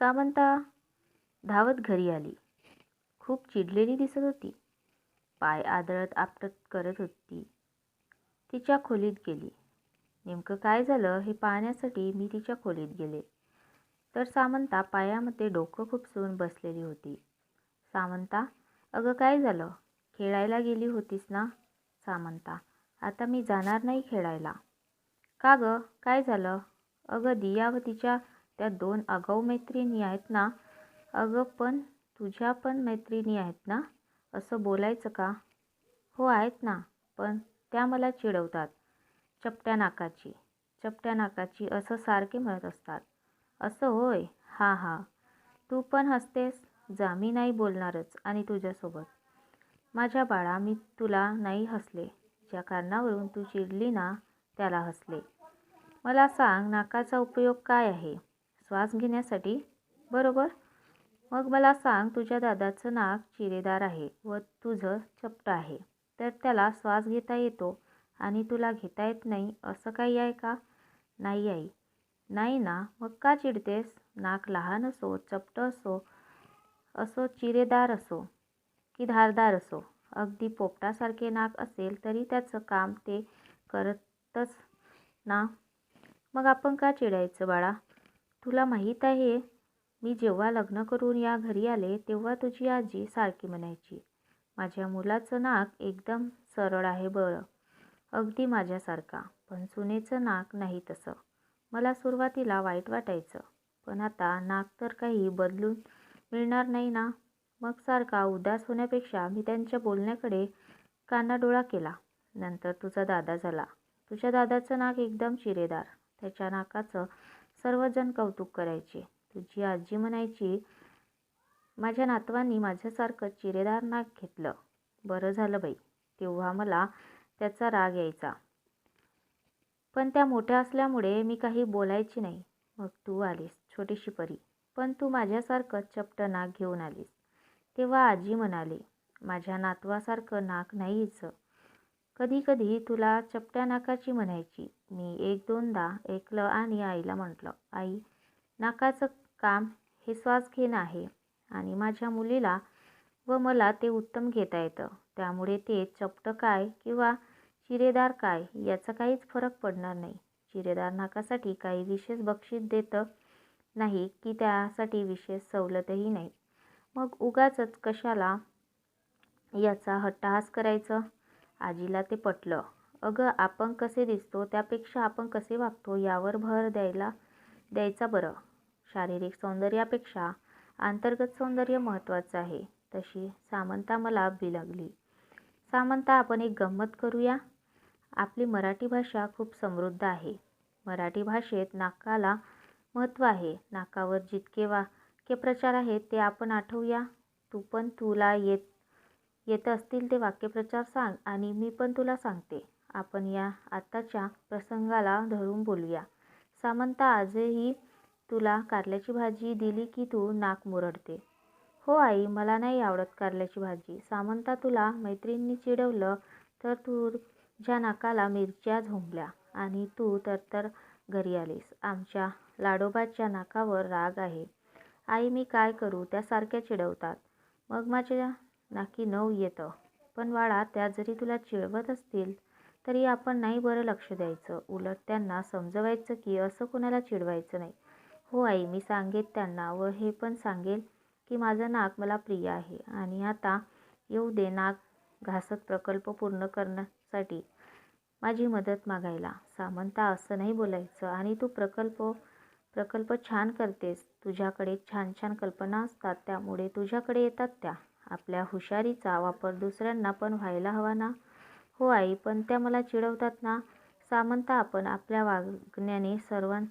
सामंता धावत घरी आली. खूप चिडलेली दिसत होती. पाय आदळत आपटत करत होती. तिच्या खोलीत गेली. नेमकं काय झालं हे पाहण्यासाठी मी तिच्या खोलीत गेले. तर सामंता पायामध्ये डोकं खुपसून बसलेली होती. सामंता, अगं काय झालं? खेळायला गेली होतीस ना? सामंता, आता मी जाणार नाही खेळायला. का गं, काय झालं? अगं दिया व तिच्या त्या दोन आगाऊ मैत्रिणी आहेत ना? अगं पण तुझ्या पण मैत्रिणी आहेत ना? असं बोलायचं का? हो आहेत ना, पण त्या मला चिडवतात. चपट्या नाकाची, चपट्या नाकाची असं सारखे म्हणत असतात. असं होय? हां हां. तू पण हसतेस? जा मी नाही बोलणारच आणि तुझ्यासोबत. माझ्या बाळा मी तुला नाही हसले. ज्या कारणावरून तू चिडली ना त्याला हसले. मला सांग नाकाचा उपयोग काय आहे? श्वास घेण्यासाठी, बरोबर? मग मला सांग तुझ्या दादाचं नाक चिरेदार आहे व तुझं चपटं आहे, तर त्याला श्वास घेता येतो आणि तुला घेता येत नाही असं काही आहे का? नाही आई. नाही ना, मग का चिडतेस? नाक लहान असो, चपटं असो, असो चिरेदार असो की धारदार असो, अगदी पोपटासारखे नाक असेल तरी त्याचं काम ते करतच ना. मग आपण का चिडायचं बाळा? तुला माहीत आहे मी जेव्हा लग्न करून या घरी आले तेव्हा तुझी आजी सारखी म्हणायची, माझ्या मुलाचं नाक एकदम सरळ आहे बरं, अगदी माझ्यासारखा. पण सुनेचं नाक नाही तसं. मला सुरुवातीला वाईट वाटायचं. पण आता नाक तर काही बदलून मिळणार नाही ना. मग सारखा उदास होण्यापेक्षा मी त्यांच्या बोलण्याकडे कानाडोळा केला. नंतर तुझा दादा झाला. तुझ्या दादाचं नाक एकदम चिरेदार. त्याच्या नाकाचं सर्वजण कौतुक करायचे. तुझी आजी म्हणायची, माझ्या नातवांनी माझ्यासारखं चिरेदार नाक घेतलं. बरं झालं बाई. तेव्हा मला त्याचा राग यायचा. पण त्या मोठ्या असल्यामुळे मी काही बोलायची नाही. मग तू आलीस, छोटीशी परी. पण तू माझ्यासारखं चपटं नाक घेऊन आलीस. तेव्हा आजी म्हणाली, माझ्या नातवासारखं नाक नाही कधीकधी तुला चपट्या नाकाची म्हणायची. मी एक दोनदा ऐकलं आणि आईला म्हटलं, आई, नाकाचं काम हे श्वास घेणं आहे आणि माझ्या मुलीला व मला ते उत्तम घेता येतं. त्यामुळे ते चपटं काय किंवा चिरेदार काय याचा काहीच फरक पडणार नाही. चिरेदार नाकासाठी काही विशेष बक्षीस देतं नाही की त्यासाठी विशेष सवलतही नाही. मग उगाचच कशाला याचा हट्टाहास करायचं? आजीला ते पटलं. अगं आपण कसे दिसतो त्यापेक्षा आपण कसे वागतो यावर भर द्यायला द्यायचा बरं. शारीरिक सौंदर्यापेक्षा अंतर्गत सौंदर्य महत्त्वाचं आहे. तशी सामंता मला बिलगली. सामंता आपण एक गंमत करूया? आपली मराठी भाषा खूप समृद्ध आहे. मराठी भाषेत नाकाला महत्त्व आहे. नाकावर जितके वाक्यप्रचार आहेत ते आपण आठवूया. तू पण तुला येत येत असतील ते वाक्यप्रचार सांग आणि मी पण तुला सांगते. आपण या आत्ताच्या प्रसंगाला धरून बोलूया. सामंता, आजही तुला कारल्याची भाजी दिली की तू नाक मुरडते. हो आई, मला नाही आवडत कारल्याची भाजी. सामंता, तुला मैत्रिणींनी चिडवलं तर तू ज्या नाकाला मिरच्या झोंबल्या आणि तू तरतर घरी आलीस. आमच्या लाडोबाच्या नाकावर राग आहे. आई, मी काय करू? त्यासारख्या चिडवतात. मग माझ्या नाकी नऊ येतं. पण बाळा, त्या जरी तुला चिडवत असतील तरी आपण नाही बरं लक्ष द्यायचं. उलट त्यांना समजवायचं की असं कोणाला चिडवायचं नाही. हो आई, मी सांगेन त्यांना व हे पण सांगेन की माझं नाक मला प्रिय आहे आणि आता येऊ दे नाक घासत प्रकल्प पूर्ण करण्यासाठी माझी मदत मागायला. सामंता, असं नाही बोलायचं आणि तू प्रकल्प प्रकल्प छान करतेस. तुझ्याकडे छान छान कल्पना असतात त्यामुळे तुझ्याकडे येतात त्या. आपल्या हुशारीचा वापर दुसऱ्यांना पण व्हायला हवा ना? हो आई, पण त्या मला चिडवतात ना? सामंता, आपण आपल्या वागण्याने सर्वांना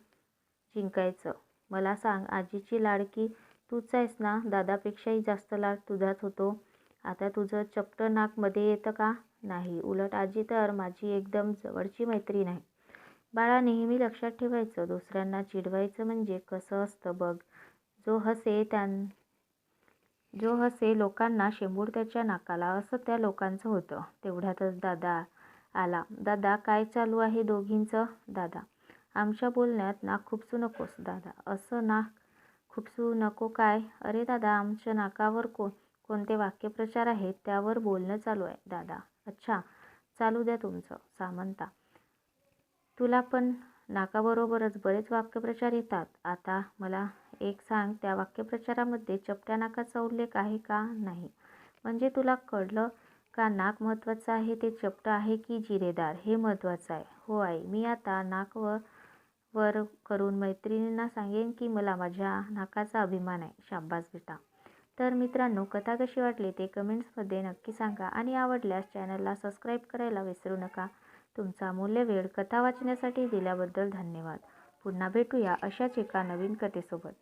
जिंकायचं. मला सांग, आजीची लाडकी तूच आहेस ना? दादापेक्षाही जास्त लाड तुझाच होतो. आता तुझं चपटं नाकमध्ये येतं का? नाही. उलट आजी तर माझी एकदम जवळची मैत्रीण आहे. बाळा, नेहमी लक्षात ठेवायचं. दुसऱ्यांना चिडवायचं म्हणजे कसं असतं बघ, जो हसे जो हसे लोकांना शेंबूड त्याच्या नाकाला असं त्या लोकांचं होतं. तेवढ्यातच दादा आला. दादा, काय चालू आहे दोघींचं? दादा, आमच्या बोलण्यात नाक खुपसू नकोस दादा. असं नाक खुपसू नको काय अरे दादा आमच्या नाकावर को कोणते वाक्यप्रचार आहेत त्यावर बोलणं चालू आहे दादा अच्छा चालू द्या तुमचं सामंता तुला पण नाकाबरोबरच बरेच वाक्यप्रचार येतात आता मला एक सांग त्या वाक्यप्रचारामध्ये चपट्या नाकाचा उल्लेख आहे का नाही? म्हणजे तुला कळलं का नाक महत्त्वाचं आहे ते चपटं आहे की जिरेदार? हे महत्त्वाचं आहे. हो आई मी आता नाक व वर करून मैत्रिणींना सांगेन की मला माझ्या नाकाचा अभिमान आहे. शाब्बास बेटा. तर मित्रांनो कथा कशी वाटली ते कमेंट्समध्ये नक्की सांगा आणि आवडल्यास चॅनलला सबस्क्राईब करायला विसरू नका. तुमचा मूल्य वेळ कथा वाचण्यासाठी दिल्याबद्दल धन्यवाद. पुन्हा भेटूया अशाच एका नवीन कथेसोबत.